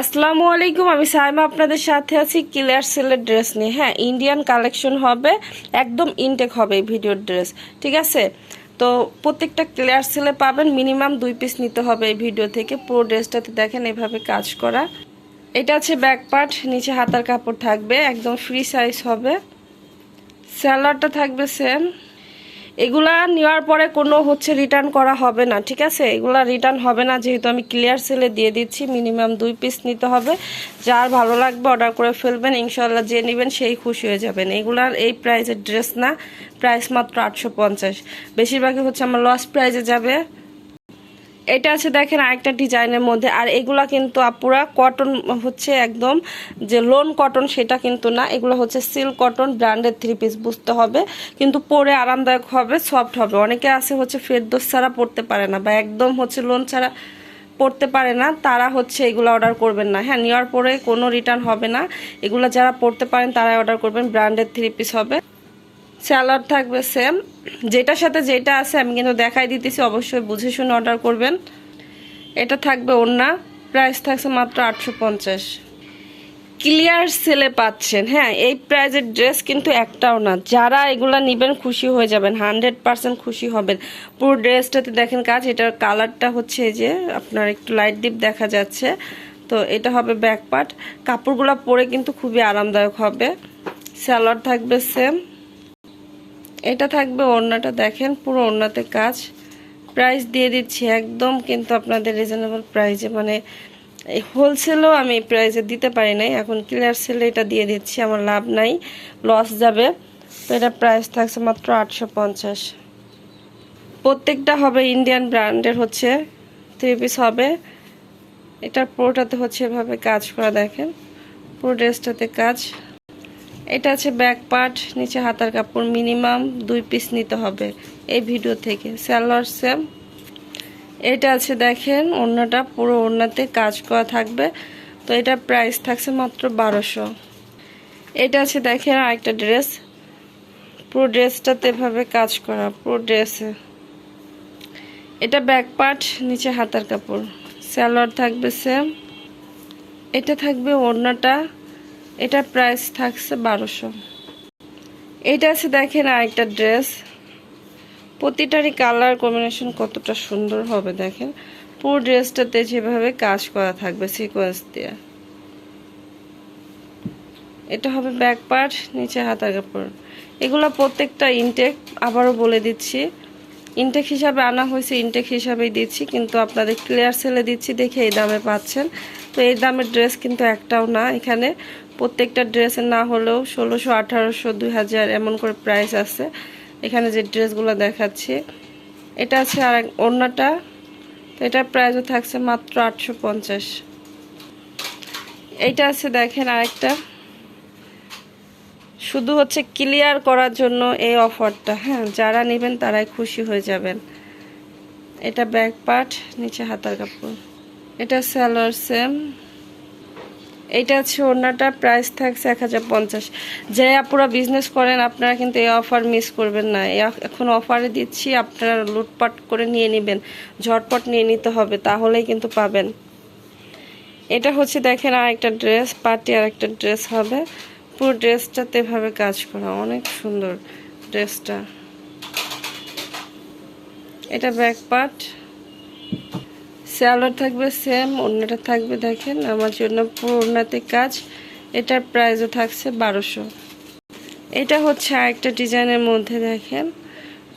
আসসালামু আলাইকুম, আমি সাইমা আপনাদের সাথে আছি ক্লিয়ার সেলের ড্রেস নিয়ে। হ্যাঁ ইন্ডিয়ান কালেকশন হবে, একদম ইনটেক হবে এই ভিডিওর ড্রেস ঠিক আছে? তো প্রত্যেকটা ক্লিয়ার সেলে পাবেন মিনিমাম দুই পিস নিতে হবে এই ভিডিও থেকে, পুরো ড্রেসটাতে দেখেন এভাবে কাজ করা। এটা আছে ব্যাক পার্ট নিচে হাতার কাপড় থাকবে, একদম ফ্রি সাইজ হবে। স্যালাডটা থাকবে সেম এগুলা নেওয়ার পরে কোনো হচ্ছে রিটার্ন করা হবে না, ঠিক আছে? এগুলা রিটার্ন হবে না, যেহেতু আমি ক্লিয়ার সেলে দিয়ে দিচ্ছি মিনিমাম দুই পিস নিতে হবে। যার ভালো লাগবে অর্ডার করে ফেলবেন ইনশাল্লাহ যে নেবেন সেই খুশি হয়ে যাবেন। এগুলার এই প্রাইজের ড্রেস না প্রাইস মাত্র আটশো পঞ্চাশ। বেশিরভাগই হচ্ছে আমার লস প্রাইজে যাবে। এটা আছে দেখেন আরেকটা ডিজাইনের মধ্যে, আর এগুলা কিন্তু আপুরা কটন হচ্ছে একদম যে লোন কটন সেটা কিন্তু না, এগুলো হচ্ছে সিল্ক কটন ব্র্যান্ডের থ্রি পিস বুঝতে হবে, কিন্তু পরে আরামদায়ক হবে সফট হবে। অনেকে আছে হচ্ছে ফেরদোস ছাড়া পড়তে পারে না বা একদম হচ্ছে লোন ছাড়া পড়তে পারে না, তারা হচ্ছে এগুলো অর্ডার করবেন না। হ্যাঁ নেওয়ার পরে কোনো রিটার্ন হবে না। এগুলো যারা পড়তে পারেন তারাই অর্ডার করবেন ব্র্যান্ডের থ্রি পিস হবে। স্যালাড থাকবে, সেম। যেটার সাথে যেটা আছে, আমি কিন্তু দেখাই দিতেছি, অবশ্যই বুঝে শুনে অর্ডার করবেন। এটা থাকবে ওড়না, প্রাইস থাকছে মাত্র আটশো পঞ্চাশ। ক্লিয়ার সেলে পাচ্ছেন হ্যাঁ এই প্রাইজের ড্রেস কিন্তু একটাও না। যারা এগুলা নেবেন, খুশি হয়ে যাবেন, হান্ড্রেড পার্সেন্ট খুশি হবেন। পুরো ড্রেসটাতে দেখেন কাজ, এটার কালারটা হচ্ছে এই যে, আপনার একটু লাইট ডিপ দেখা যাচ্ছে। তো এটা হবে ব্যাক পার্ট কাপড়গুলো পরে কিন্তু খুবই আরামদায়ক হবে। স্যালাড থাকবে, সেম। এটা থাকবে ওড়নাটা দেখেন, পুরো ওড়নাতে কাজ। প্রাইস দিয়ে দিচ্ছি একদম, কিন্তু আপনাদের রিজনেবল প্রাইসে মানে এই হোলসেলও আমি প্রাইসে দিতে পারি নাই। এখন ক্লিয়ার সেলে এটা দিয়ে দিচ্ছি, আমার লাভ নাই লস যাবে। তো এটা প্রাইস থাকছে মাত্র আটশো পঞ্চাশ। প্রত্যেকটা হবে ইন্ডিয়ান ব্র্যান্ডের হচ্ছে থ্রি পিস হবে। এটার পুরোটাতে হচ্ছে এভাবে কাজ করা, দেখেন। পুরো ড্রেসটাতে কাজ। এটা আছে ব্যাক পার্ট, নিচে হাতার কাপড় মিনিমাম দুই পিস নিতে হবে এই ভিডিও থেকে। স্যালোয়ার সেম। এটা আছে দেখেন, ওড়নাটা পুরো ওড়নাতে কাজ করা থাকবে। তো এটা প্রাইস থাকছে মাত্র বারোশো। এটা আছে দেখেন আরেকটা ড্রেস পুরো ড্রেসটাতে এভাবে কাজ করা, পুরো ড্রেসে এটা ব্যাক পার্ট, নিচে হাতার কাপড়। স্যালোয়ার থাকবে সেম। এটা থাকবে ওড়নাটা এটার প্রাইস থাকছে বারোশো। এটা আছে দেখেন আরেকটা ড্রেস প্রতিটারই কালার কম্বিনেশন কতটা সুন্দর হবে দেখেন। পুরো ড্রেসটাতে যেভাবে কাজ করা থাকবে সিকোয়েন্স দিয়ে। এটা হবে ব্যাক পার্ট নিচে হাতার কাপড়। এগুলো প্রত্যেকটা ইনটেক আবারও বলে দিচ্ছি। ইনটেক হিসাবে আনা হয়েছে ইনটেক হিসাবেই দিচ্ছি, কিন্তু আপনাদের ক্লিয়ার সেলে দিচ্ছি, দেখে এই দামে পাচ্ছেন। তো এই দামের ড্রেস কিন্তু একটাও না। এখানে প্রত্যেকটা ড্রেসে না হলেও ষোলোশো, আঠারোশো, দুই হাজার এমন করে প্রাইস আছে। এখানে যে ড্রেসগুলো দেখাচ্ছি, এটা আছে আর অন্যটা তো এটার প্রাইসও থাকছে মাত্র আটশো পঞ্চাশ। এইটা আছে দেখেন আরেকটা। শুধু হচ্ছে ক্লিয়ার করার জন্য এই অফারটা হ্যাঁ যারা নেবেন তারাই খুশি হয়ে যাবেন। এটা ব্যাক পার্ট নিচে হাতার কাপড়। এটা স্যালোয়ার সেম এইটা হচ্ছে ওড়নাটা প্রাইস থাকছে এক হাজার পঞ্চাশ। যে আপুরা বিজনেস করেন, আপনারা কিন্তু এই অফার মিস করবেন না। এখন অফারে দিচ্ছি, আপনারা লুটপাট করে নিয়ে নেবেন। ঝটপট নিয়ে নিতে হবে, তাহলেই কিন্তু পাবেন। এটা হচ্ছে দেখেন আর একটা ড্রেস পার্টি আর একটা ড্রেস হবে। পুরো ড্রেসটাতে এভাবে কাজ করা, অনেক সুন্দর ড্রেসটা এটা ব্যাক পার্ট স্যালোয়ার থাকবে সেম অন্যটা থাকবে দেখেন, আমার জন্য পুরো ওড়নাতে কাজ। এটার প্রাইসও থাকছে বারোশো। এটা হচ্ছে আরেকটা ডিজাইনের মধ্যে দেখেন,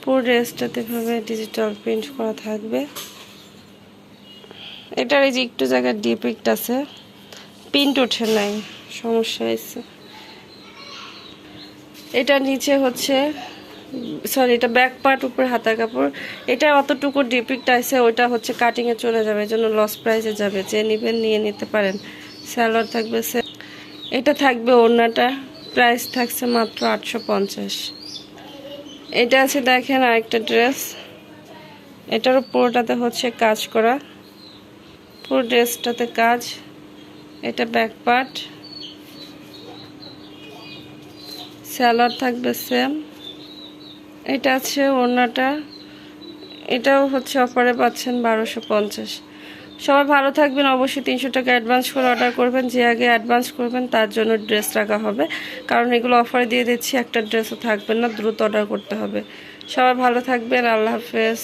পুরো ড্রেসটাতে ভাবে ডিজিটাল প্রিন্ট করা থাকবে। এটার এই যে একটু জায়গায় ডিপিক্ট আছে প্রিন্ট ওঠে নাই, সমস্যা হয়েছে। এটা নিচে হচ্ছে সরি এটা ব্যাক পার্ট উপরে হাতার কাপড়। এটা অতটুকু ডিপিক্ট আছে, ওইটা হচ্ছে কাটিংয়ে চলে যাবে এই জন্য লস প্রাইসে যাবে। যে নেবেন, নিয়ে নিতে পারেন। স্যালোয়ার থাকবে এটা থাকবে ওড়নাটা প্রাইস থাকছে মাত্র আটশো পঞ্চাশ। এটা আছে দেখেন আরেকটা ড্রেস এটার পুরোটাতে হচ্ছে কাজ করা। পুরো ড্রেসটাতে কাজ। এটা ব্যাক পার্ট স্যালাড থাকবে সেম এটা আছে ওড়নাটা। এটাও হচ্ছে অফারে পাচ্ছেন বারোশো পঞ্চাশ। সবাই ভালো থাকবেন, অবশ্যই তিনশো টাকা অ্যাডভান্স করে অর্ডার করবেন। যে আগে অ্যাডভান্স করবেন, তার জন্য ড্রেস রাখা হবে। কারণ এগুলো অফারে দিয়ে দিচ্ছি, একটা ড্রেসও থাকবেন না, দ্রুত অর্ডার করতে হবে। সবাই ভালো থাকবেন, আল্লাহ হাফেজ।